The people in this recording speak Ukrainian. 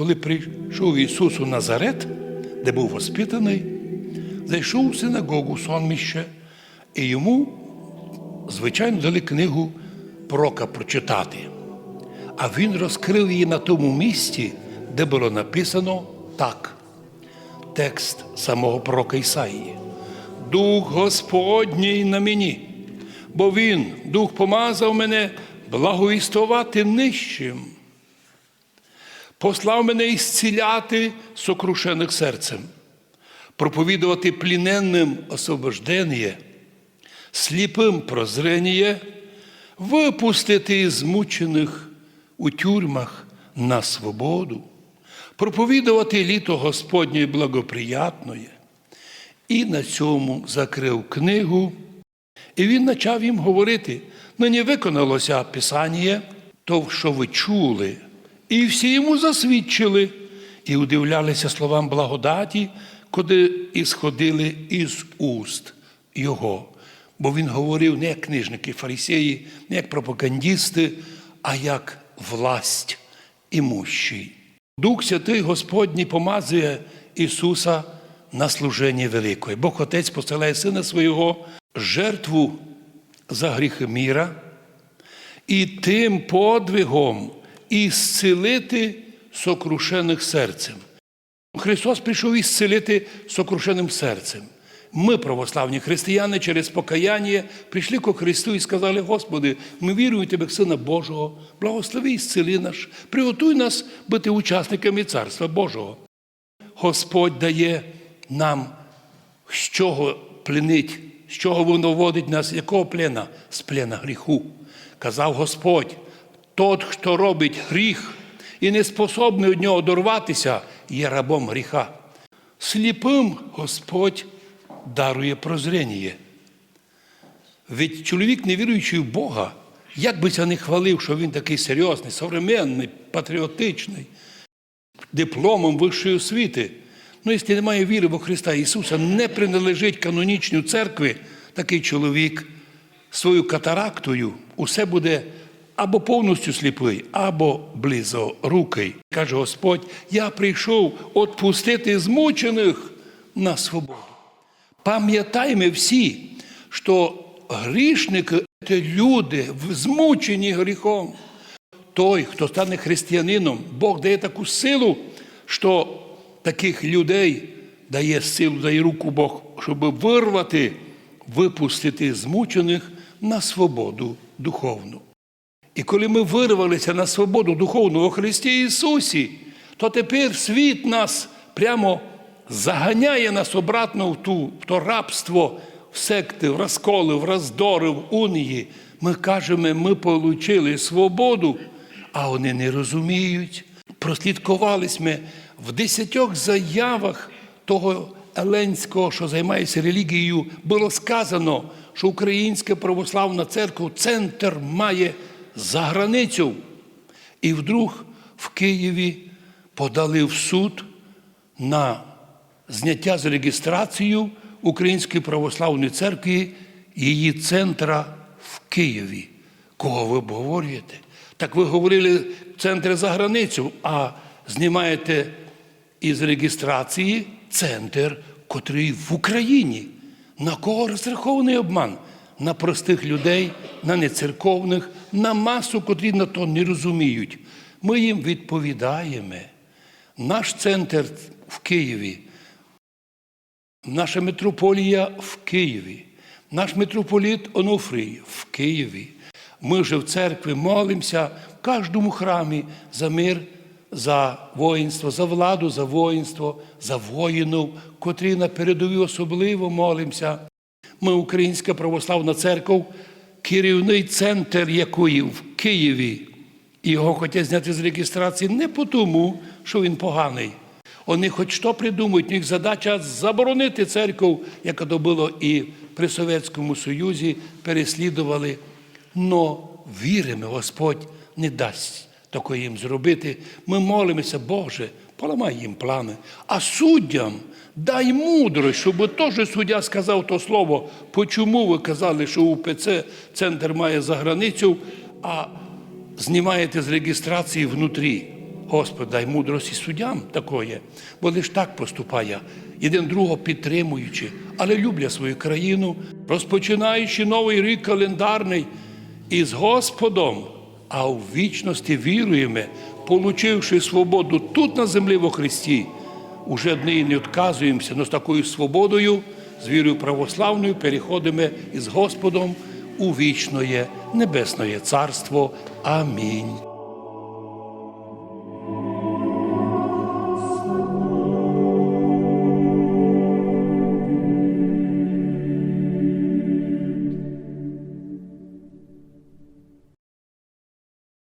коли прийшов Ісус у Назарет, де був воспитаний, зайшов у синагогу сонміще, і йому, звичайно, дали книгу пророка прочитати. А він розкрив її на тому місці, де було написано так. Текст самого пророка Ісаїї. Дух Господній на мені, бо Він, Дух помазав мене благовістувати нижчим, послав мене ісціляти сокрушених серцем, проповідувати пліненним освобождення, сліпим прозрення, випустити змучених у тюрмах на свободу, проповідувати літо Господнє благоприятної. І на цьому закрив книгу, і він почав їм говорити: нині виконалося Писання, то, що ви чули, і всі йому засвідчили, і удивлялися словам благодаті, куди ісходили із уст Його. Бо він говорив не як книжники, фарисеї, не як пропагандісти, а як власть імущий. Дух Святий Господній помазує Ісуса на служення великої. Бог Отець посилає Сина Свого жертву за гріхи міра і тим подвигом ісцелити сокрушених серцем. Христос прийшов ісцелити сокрушеним серцем. Ми, православні християни, через покаяння прийшли ко Христу і сказали: Господи, ми віруємо в Тебе, Сина Божого, благослови і зцели наш, приготуй нас бути учасниками Царства Божого. Господь дає нам, з чого пленить, з чого воно вводить нас, якого плена? З плена гріху. Казав Господь, тот, хто робить гріх і не способний від нього дорватися, є рабом гріха. Сліпим Господь дарує прозрення. Ведь чоловік, не віруючий в Бога, як би це не хвалив, що він такий серйозний, современний, патріотичний, дипломом вищої освіти. Ну, якщо немає віри в Христа Ісуса, не приналежить канонічній церкві, такий чоловік свою катарактою усе буде або повністю сліпий, або близорукий. Каже Господь: я прийшов отпустити змучених на свободу. Пам'ятаємо всі, що грішники це люди, змучені гріхом. Той, хто стане християнином, Бог дає таку силу, що таких людей дає силу, дає руку Бог, щоб вирвати, випустити змучених на свободу духовну. І коли ми вирвалися на свободу духовну у Христі Ісусі, то тепер світ нас прямо заганяє нас обратно в, ту, в то рабство, в секти, в розколи, в роздори, в унії. Ми кажемо, ми отримали свободу, а вони не розуміють. Прослідкувались ми в десятьох заявах того Еленського, що займається релігією, було сказано, що Українська православна церква центр має за границю. І вдруг в Києві подали в суд на зняття з реєстрацією Української православної церкви її центра в Києві. Кого ви обговорюєте? Так ви говорили центр за границю, а знімаєте із реєстрації центр, котрий в Україні. На кого розрахований обман? На простих людей, на нецерковних, на масу, котрі на то не розуміють. Ми їм відповідаємо. Наш центр в Києві, наша митрополія в Києві, наш митрополіт Онуфрій в Києві. Ми вже в церкві молимося в кожному храмі за мир, за воїнство, за владу, за воїнство, за воїнів, котрі на передовій особливо молимося. Ми, Українська православна церква, керівний центр якої в Києві. Його хочуть зняти з реєстрації не тому, що він поганий. Вони хоч що придумають, у них задача заборонити церкву, яка то було і при Совєтському Союзі, переслідували. Но віримо, Господь не дасть такого їм зробити. Ми молимося, Боже, поламай їм плани. А суддям дай мудрость, щоб теж суддя сказав то слово, почому ви казали, що УПЦ центр має за границю, а знімаєте з реєстрації внутрі. Господь, дай мудрості суддям такої, бо лиш так поступає, один другого підтримуючи, але любля свою країну, розпочинаючи новий рік календарний із Господом, а у вічності віруємо, получивши свободу тут на землі во Христі, уже нині не відказуємося, але з такою свободою, з вірою православною, переходимо із Господом у вічне небесне царство. Амінь.